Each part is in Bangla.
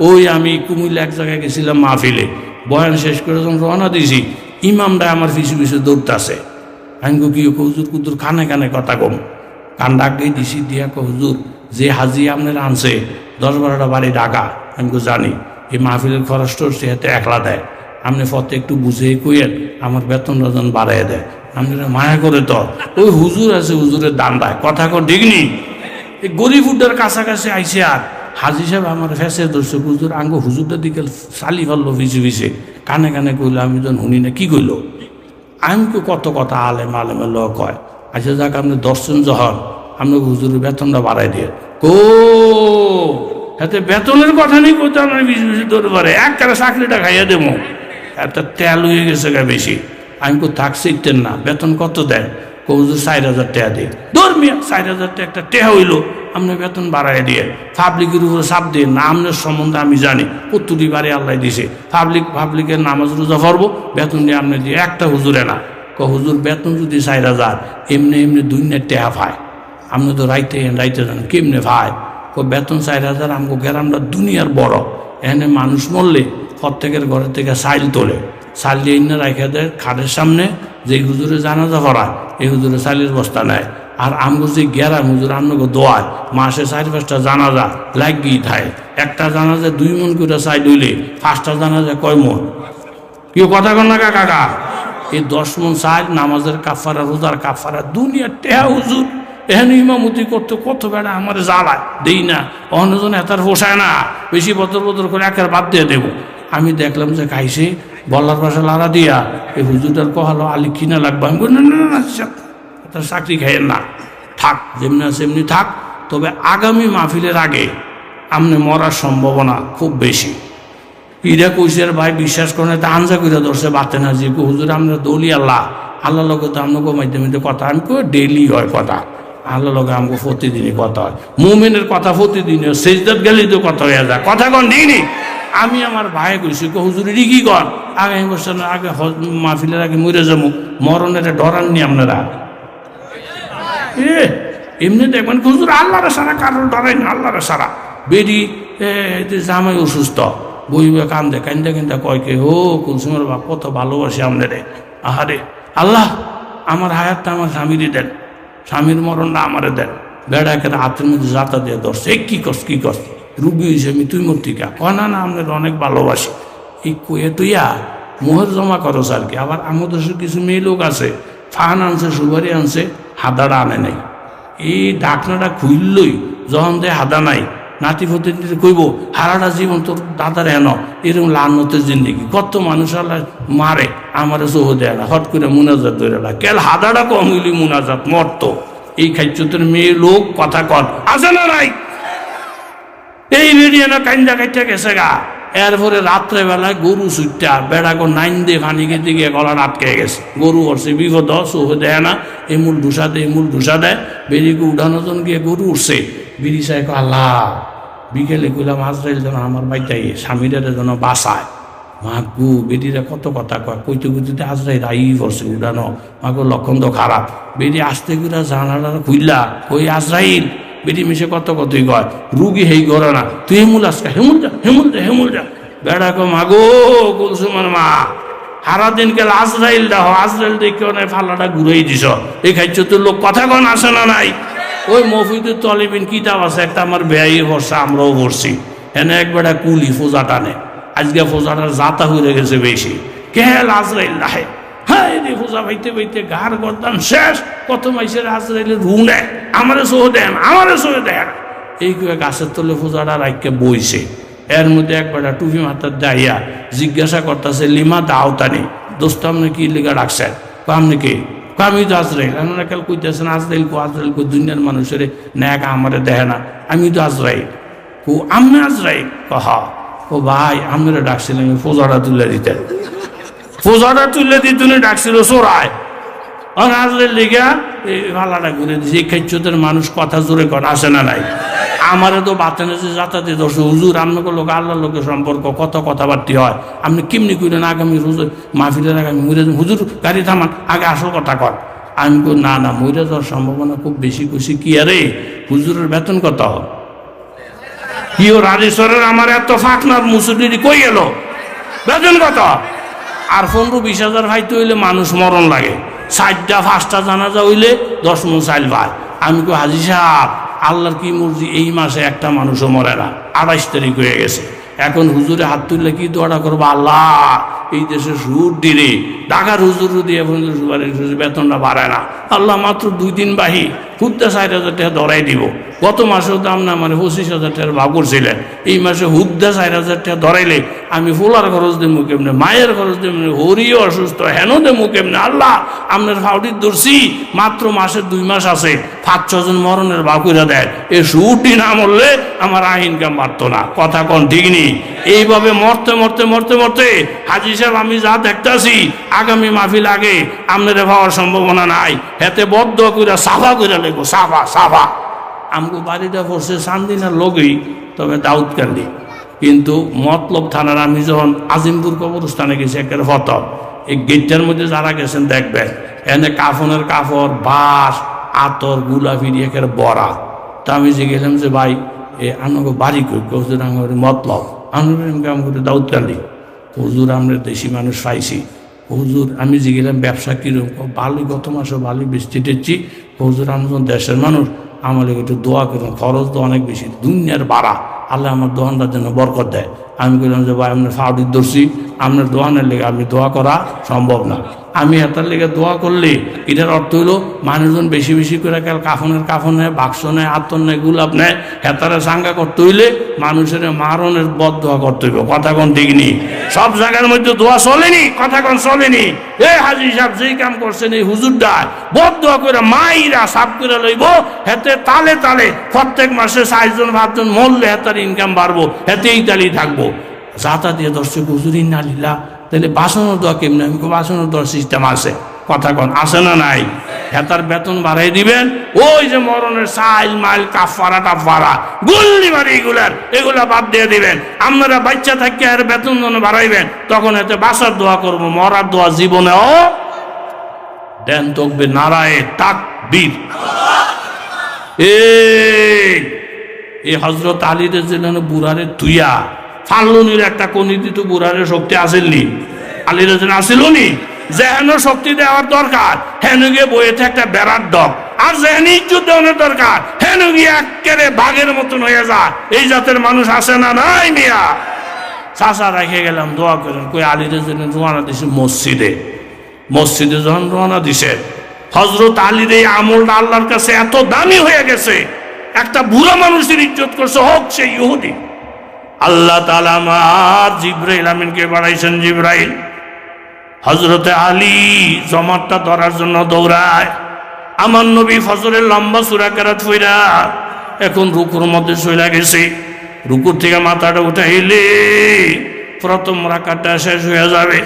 ওই আমি কুমিল্লা এক জায়গায় গেছিলাম মাহফিলে। বয়ান শেষ করে যখন রওনা দিছি ইমামরা আমার পিছু পিছু দৌড়তাছে। আমি কি হুজুর? কুদুর কানে কানে কথা কম। কান ডাকে দিছি, দিয়া হুজুর, যে হাজি আপনার আনছে, দশ বারোটা বাড়ি ডাকা আমি জানি। এই মাহফিলের খরচ টরচ হাতে একলা দেয়। আপনি ফতে একটু বুঝে কইয়েন, আমার বেতন রজন বাড়াই দেয়। আপনারা মায়া করে তো। ওই হুজুর আছে, হুজুরের দান দেয়। কথা কর ডিগনি? এই গরিব উড্ডার কাছাকাছি আইসে আর। হাজি সাহেব আমার ফেসে ধরছে, হুজুর, আঙ্গ হুজুরটা দিকে চালি ফেলল ভিজে ভিজে। কানে কানে কইলো, আমি যখন শুনি না, কি কইলো? আমি কত কথা আলেম আলেমে ল কয়। আচ্ছা যাক, আপনি দর্শন জহর আপনি হুজুরের বেতনটা বাড়াই দিয়ে। কো হাতে বেতনের কথা নেই কইতে আপনার বেশি বেশি ধরে পারে এক কারে চাকরিটা খাইয়া দেবো। একটা তেল হয়ে গেছে গা বেশি। আমি কো থাক শিখতেন না, বেতন কত দেন কৌজুর চার হাজার টাকা দিয়ে ধর মিয়া, চার হাজার টাকা, একটা টেহা হইল। আপনি বেতন বাড়াই দিয়ে পাবলিকের উপরে চাপ দিয়ে, না আপনার সম্বন্ধে আমি জানি প্রত্যুটি বাড়ি আল্লাহ দিছে পাবলিক পাবলিকের নামাজ রোজা পড়ব বেতন দিয়ে আপনি দিয়ে, একটা হুজুরে না ক হুজুর বেতন যদি চার হাজার, এমনি এমনি নেট টেহা পায় আপনি তো রাইতে রাইতে যান কেমনে ভাই ও বেতন চার হাজার, আমগো গ্রামটা দুনিয়ার বড় এখানে মানুষ মরলে প্রত্যেকের ঘরের থেকে সাইল তোলে সাইল দিয়ে রাখা দেয় খাটের সামনে যে হুজুরে জানাজা করা এই হুজুরে সাইলের বস্তা নেয়। আর আমগো যে গেরাম হুজুর আমগো দোয়ায় মাসে চার পাঁচটা জানাজা লাগিয়ে থাকে একটা জানাজা দুই মন করে সাইড হইলে পাঁচটা জানাজা কয় মন কেউ কথা কন না কাকা এই দশ মন সাইড নামাজের কাফারা রোজার কাফারা দুনিয়ার টেহা হুজুর এখানে ইমামতি করতে কত বেড়া আমার জ্বালায় দেই না অন্যজন এতার পোষায় না বেশি বদর বদর করে একের বাদ দিয়ে দেবো আমি দেখলাম যে খাইছে বলার পাশে লাড়া দিয়া এই হুজুরটার কহালো আলি কিনা লাগবে আমি না না তার চাকরি খাইয়েন না। থাক, যেমনি আছে এমনি থাক, তবে আগামী মাহফিলের আগে আপনি মরার সম্ভাবনা খুব বেশি। ইরা কইসের ভাই বিশ্বাস করে তা আনজা করে ধরছে বাতে না যে হুজুর আমরা দলি আল্লাহ। আল্লাহ লোক তো আপনাকে মাধ্যমে কথা, আমি কই ডেলি হয় কথা। আল্লাহ লোক আমাকে প্রতিদিনই কথা হয়। মুমেনের কথা প্রতিদিন সেজদাত গেলেই তো কথা হয়ে যায়। কথা কন দিইনি আমি আমার ভাই কইছি এটি কি কর? আগামী বছর আগে মাহফিলের আগে মরে যাব। মরণের ডরাননি আপনারা। এ এমনি দেখবেন হুজুর, আল্লাহর সারা, কারোর ডরাই না, আল্লাহর সারা। বেরি, এ জামাই অসুস্থ। বইবে কান্দে কান্দে কান্দে কয় কে, ও কুলসুমের বাপ, কত ভালোবাসি আপনারে আহারে, আল্লাহ, আমার হায়াতটা আমার স্বামীরই দেন। স্বামীর মরণটা আমারে দেন। বেড়া বেড়াকে হাতের মধ্যে যাতা দিয়ে ধরছে। এই কি করস কি করস রুগী আমি, তুই মূর্তিকা। কয় না না আপনার অনেক ভালোবাসি। এই কয়ে তুইয়া মোহর জমা করস আর কি। আবার আমাদের কিছু মেয়ে লোক আছে ফান আনছে, সুপারি আনছে। হাদাটা আনে নাই। এই ডাকনাটা খুললই যখন দে হাদা নাই, নাতি ফতে কইব, হারাটা জীবন তোর দাদার হেন এরকম লানতের জিন্দিগি। কত মানুষ আল্লাহ মারে, আমারে সহ দেয় না, হট করে মুনাজাত ধরে না কেল হাদাটা কম হইলি মুনাজাত, মরতো। এই খাইচতের মেয়ে লোক, কথা কর আছে না নাই? এই রেডিও না কাইন্দা কাইটা গেছে গা। এরপরে রাত্রে বেলায় গরু সুইটা বেড়াগো নাইন দিয়ে ফানি খেতে গিয়ে গলা আটকে গেছে। গরু হরছে বিপদ সহে দেয় না এমুল ঢুসা দেয় এমুল ঢুসা দেয়। বেরিকে উঠানোর জন্য গিয়ে গরু উঠছে। বিড়ি চাই আল্লাহ, বিকেলে কইলাম, আজরাইল যেন আমার বাইটাই স্বামীদের যেন বাসায় মাগু বেটিরা কত কথা কয়? কইতে কইতে আজরাইল আই পড়ছে উড়ানো মাগো লক্ষণ তো খারাপ। বেটি আসতে করে জানালা খুললা কই আজরাইল? বেটি মিশে কত কতই কয়, রুগী হেই করে না, তুই হেমুল আসকা হেমুল যা হেমুল যা হেমুল যা। বেড়া কো মাগো কুলসুমার মা সারা দিন গেল আজরাইল দাও আজরাইল দেখে অনেক ফাল্লাটা ঘুরেই দিছ। এই খাইছ তোর লোক, কথা কন, আসে না নাই? ওই মফিদুর তলিবিন কিতাব আছে, একটা আমার ব্যয়ী ভরসা, আমরাও ভরছি। এনে একবারে কুলি, ফোজা টানে। আজকে ফোজাটার জাতা হয়ে গেছে বেশি। কেল আজরাইল রাহে হ্যাঁ রে ফোজা পাইতে পাইতে গার গরদান শেষ। কত মাইসের আজরাইলে রু নেয়। আমারে সহ দেন, আমারে সহ দেন। এই করে গাছের তলে ফোজাটা রাখকে বইছে। এর মধ্যে একবার টুপি মাথার দাইয়া জিজ্ঞাসা করতেছে, লিমা দাওতানি দোস্ত, আপনি কি লিগা রাখছেন? আপনি কি? আমি তো আজরাইল। আপনারা কাল কইতেছেন, আজরাইল কো আজরাইল কো, দুনিয়ার মানুষের ন্যাক আমারে দেখে না। আমি তো আজরাইল। কো আমি আজরাইল? কহ ও ভাই আমরা ডাকছিলাম ফোজাটা তুলে দিতেন ফোজাটা তুলে দিয়ে তুমি ডাকছিল আর আজরাইল লিগা, এই ভালাটা দিছে এই খেচ্ছদের মানুষ কথা জোরে কর আসে না নাই। আমারে তো বাতেনে যে যাতাতে দোষ হুজুর আপনাকে লোক আল্লাহ লোকের সম্পর্ক, কত কথাবার্তি হয়? আপনি কেমনি কইলেন, আগামী রোজ মাহফিলের আগামী মুরে হুজুর, গাড়ি থামান, আগে আসল কথা কর আমি কই, না না, মরে যাওয়ার সম্ভাবনা খুব বেশি। খুশি কি আরে, হুজুরের বেতন কত? কিও রাজেশ্বরের আমার এত ফাঁকনার মুসুরির কই এলো? বেতন কত? আর পনেরো বিশ হাজার ভাইতে হইলে মানুষ মরণ লাগে। ষাটটা পাঁচটা জানাজা হইলে দশ মন চাইল ভাই আমি কো হাজি সাহেব, আল্লাহর কি মর্জি, এই মাসে একটা মানুষও মরে না। আড়াইশ তারিখ হয়ে গেছে। এখন হুজুরে হাত তুললে কি দোয়াটা করব? আল্লাহ, এই দেশে সুর দিলে। ঢাকার হুজুর দিয়ে বেতনটা বাড়ায় না। আল্লাহ মাত্র দুই দিন বাহি। হুদ্দা ষাট হাজার টাকা ধরাই দিব। গত মাসেও দাম না মানে পঁচিশ হাজার টাকার ভাব করছিলেন এই মাসে হুদ্দা ষাট হাজার টাকা ধরাইলে আমি ফুলার খরচ দেবো কেমনে মায়ের খরচ দেবো হরিও অসুস্থ, হেন দেবো কেমনে। আল্লাহ আপনার ফাউডির দর্শি মাত্র মাসের দুই মাস আছে। পাঁচ ছজন মরণের ভাব করে দেয়। এ সুটি না মরলে আমার আহ ইনকাম বাড়তো না। কথা কোন ঠিক নেই। এইভাবে মরতে মরতে মরতে মরতে হাজি সাহেব, আমি যা দেখতাছি, আগামী মাহফিল আগে আপনাদের পাওয়ার সম্ভাবনা নাই। হেতে বদ্ধ করে সাফা করে লেগো সাফা সাফা। আমগো বাড়িটা পড়ছে সান্দিনার লগেই, তবে দাউদকান্দি। কিন্তু মতলব থানার আমি যখন আজিমপুর কবরস্থানে গেছি একের ফতব এই গেটটার মধ্যে যারা গেছেন, দেখবেন, এনে কাফনের কাফর, বাঁশ, আতর গুলাফিরি একের বড়া। তা আমি যে গেলাম যে, ভাই, এ আনগো বাড়ি কই? হুজুর, আমার মতলব। আমি কাম করে দাউদকান্দি। হুজুর, আমরা দেশি মানুষ পাইছি। হুজুর, আমি যে গেলাম ব্যবসা কীরকম? ভালোই গত মাসে ভালোই বৃষ্টি টেচ্ছি হুজুর আমি দেশের মানুষ, আমার একটু দোয়া করুন, খরচ তো অনেক বেশি, দুনিয়ার বাড়া আল্লাহ আমার দোয়ানটার জন্য বরকত দেয়। আমি বললাম যে, ভাই আপনার ফাউডির দর্শি আপনার দোকানের লেগে আপনি দোয়া করা সম্ভব না। আমি এটার লেগে দোয়া করলে এটার অর্থ হইল, মানুষজন বেশি বেশি করে কাল কাফনের কাফন বাক্স নেয় আত্মন নেয়, গুলাপ নেয়, হেতারে সাঙ্গা করতে হইলে মানুষের মারণের বদ দোয়া করতে হইব। কথা কোন ঠিক সব জায়গার মধ্যে দোয়া চলেনি, কথা কোন চলেনি? এ হাজি সাহেব যেই কাম করছেন, এই হুজুরটা বদ দোয়া করে মাইরা সাফ করে লইব, হেতে তালে তালে প্রত্যেক মাসে চারজন, পাঁচজন মরলে হেতার ইনকাম বাড়বো, হেতেই ইতালি থাকব। যাতা দিয়ে দর্শক হুজুরি না লিলা তাহলে বাসনের দোয়া কেমনি আমি বাসনের দোয়ার সিস্টেম আছে। কথা কন, আছে না নাই? হেতার বেতন বাড়াই দিবেন। ওই যে মরণের সাইল মাইল কাফারা টাফারা গুল্লি মারি এগুলার, এগুলা বাদ দিয়ে দিবেন। আপনারা বাচ্চা থাকি আর বেতন যখন বাড়াইবেন, তখন এতে বাসার দোয়া করব, মরার দোয়া জীবনে ও দেন তকবে নারায়ে তাক বীর এই হজরত আলীদের জন্য বুড়ারে তুইয়া ফাল্লুনির একটা কনি দিত বুড়ারে শক্তি আসেননি। আলীর জন্য আসিল নি যেহেন শক্তি দেওয়ার দরকার, হেন গিয়ে বইয়েতে একটা বেড়ার ডক আর যেহেন ইজ্জত দেওয়ার দরকার, হেন গিয়ে একেবারে বাঘের মতন হয়ে যা। এই জাতের মানুষ আসে না নাই মিয়া? চাষা রেখে গেলাম, দোয়া করেন, কই জন্য রোয়ানা দিছে মসজিদে। মসজিদে যখন রওনা দিছে হজরত আলীর এই আমলটা আল্লাহর কাছে এত দামি হয়ে গেছে, একটা বুড়া মানুষের ইজ্জত করছে, হোক সে ইহুদি। আল্লাহ তালা আমার জিব্রাইল আমিনকে বাড়াইছেন জিব্রাইল। হজরতে আলী জমাতটা ধরার জন্য দৌড়ায়। আমার নবী ফজরের লম্বা সুরা কেরাত ফইরা এখন রুকুর মধ্যে চলে গেছে। রুকুর থেকে মাথাটা উঠাইলে প্রথম রাকাতটা শেষ হয়ে যাবে।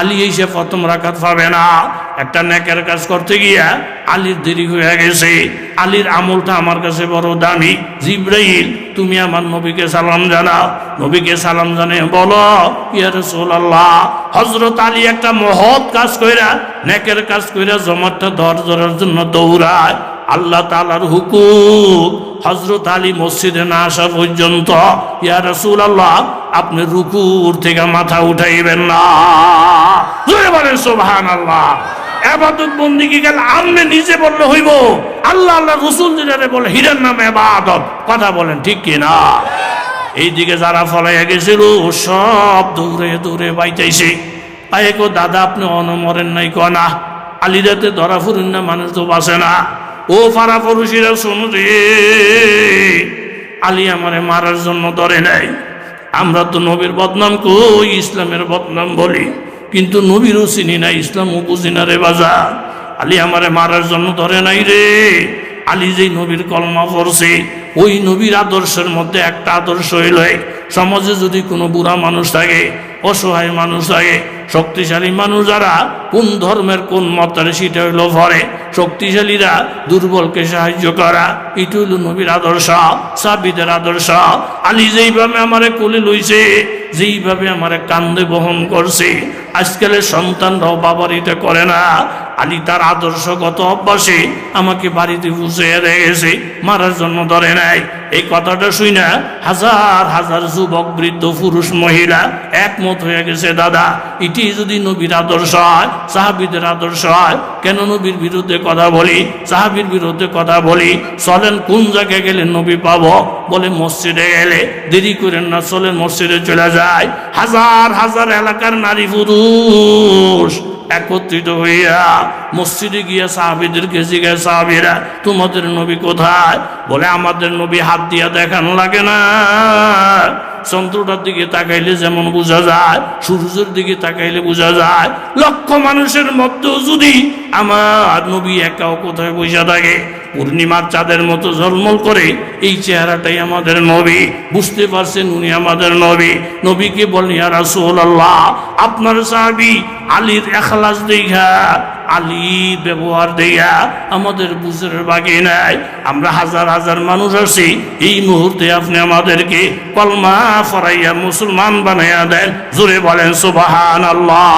আলী এসে প্রথম রাকাত পাবে না। একটা নেকের কাজ করতে গিয়া আলীর দেরি হয়ে গেছে। আলীর আমলটা আমার কাছে বড় দামি। জিব্রাইল, তুমি আমার নবীকে সালাম জানাও। নবীকে সালাম জানে বলো, ইয়া রাসূলুল্লাহ, হযরত আলী একটা মহৎ কাজ কইরা, নেকের কাজ কইরা জমাতটা ধর ধরার জন্য দৌড়ায়। আল্লাহ তাআলার হুকুম, হযরত আলী মসজিদে না আসা পর্যন্ত, ইয়া রাসূলুল্লাহ, আপনি রুকুর থেকে মাথা উঠাইবেন না। বলেন সুবহানাল্লাহ। এবাদত বন্দিকে গেলে? আপনি নিজে বললে হইব। আল্লাহ আল্লাহ রসুল যেটারে বলে, হিরের নামে এবাদত কথা বলেন, ঠিক কি না? এইদিকে যারা ফলাইয়া গেছিল, সব দৌড়ে দৌড়ে বাইতাইছে। আয়ে কো, দাদা, আপনি অনমরেন নাই কনা আলিরাতে ধরা ফুরেন না, মানুষ তো বাসে না। ও ফারা পড়ুশিরা শোনো রে। আলী আমারে মারার জন্য ধরে নাই। আমরা তো নবীর বদনাম কই, ইসলামের বদনাম বলি। কিন্তু নবীরও চিনি না ইসলামও বুঝি না রে বাজা আলী আমারে মারার জন্য ধরে নাই রে। আলী যেই নবীর কলমা পড়ছে, ওই নবীর আদর্শের মধ্যে একটা আদর্শ হইল সমাজে যদি কোনো বুড়া মানুষ থাকে, অসহায় মানুষ থাকে, শক্তিশালী মানুষ যারা কোন ধর্মের কোন মতের সেটা হইল ভরে। শক্তিশালীরা দুর্বলকে সাহায্য করা, এটা হইল নবীর আদর্শ, সাবিদের আদর্শ। আলী যেইভাবে আমারে কোলে লইছে, যেইভাবে আমারে কান্দে বহন করছে আজকালের সন্তানরাও বাবার এটা করে না। আলী তার আদর্শগত অভ্যাসে আমাকে বাড়িতে বুঝিয়ে রেখেছে, মারার জন্য ধরে নাই। এই কথাটা শুই না হাজার হাজার যুবক, বৃদ্ধ, পুরুষ, মহিলা একমত হয়ে গেছে, দাদা। এটি যদি নবীর আদর্শ হয় সাহাবিদের আদর্শ হয় কেন নবীর বিরুদ্ধে কথা বলি? সাহাবির বিরুদ্ধে কথা বলি। চলেন কোন জায়গায় গেলে নবী পাবো? বলে মসজিদে গেলে। দেরি করেন না, চলেন মসজিদে চলে যায় হাজার হাজার এলাকার নারী পুরুষ একত্রিত হইয়া মসজিদে গিয়া সাহাবিদেরকে জিজ্ঞাসা, সাহাবিরা, তোমাদের নবী কোথায়? বলে, আমাদের নবী হাত দিয়া দেখানো লাগে না। চন্দ্রটার দিকে তাকাইলে যেমন বোঝা যায়, সূর্যের দিকে তাকাইলে বোঝা যায়, লক্ষ মানুষের মধ্যেও যদি আমার নবী একাও কোথায় বসে থাকে, পূর্ণিমার চাঁদের মতো ঝলমল করে, এই চেহারাটাই আমাদের নবী। বুঝতে পারছেন উনি আমাদের নবী। নবীকে বলেন আপনার সাহাবী আলীর এখলাস দেখা আলীর ব্যবহার দেয়া আমাদের বুঝের বাকি নাই। আমরা হাজার হাজার মানুষ আছি। এই মুহূর্তে আপনি আমাদেরকে কলমা ফরাইয়া মুসলমান বানাইয়া দেন। জোরে বলেন সুবাহান আল্লাহ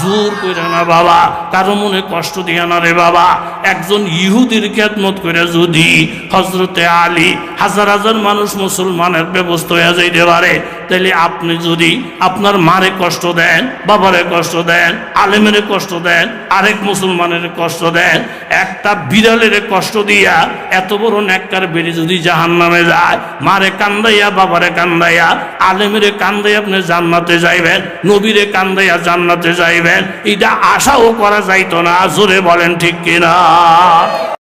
জোর করে না বাবা, কারও মনে কষ্ট দিয়া না রে বাবা। একজন ইহুদির খেদমত করে যদি হজরতে আলী হাজার হাজার মানুষ মুসলমানের ব্যবস্থা হয়ে যাইতে পারে তাহলে আপনি যদি আপনার মারে কষ্ট দেন, বাবারে কষ্ট দেন, আলেমের কষ্ট দেন, আরেক মুসলমানের কষ্ট দেন, একটা বিড়ালের কষ্ট দিয়া এত বড় নেককার বেরি যদি জাহান নামে যায়, মারে কান্দাইয়া, বাবারে কান্দাইয়া, আলেমের কান্দাইয়া আপনি জান্নাতে যাইবেন, নবীরে কান্দাইয়া জান্নাতে যাইবেন, এটা আশাও করা যাইতো না, জোরে বলেন ঠিক কিনা?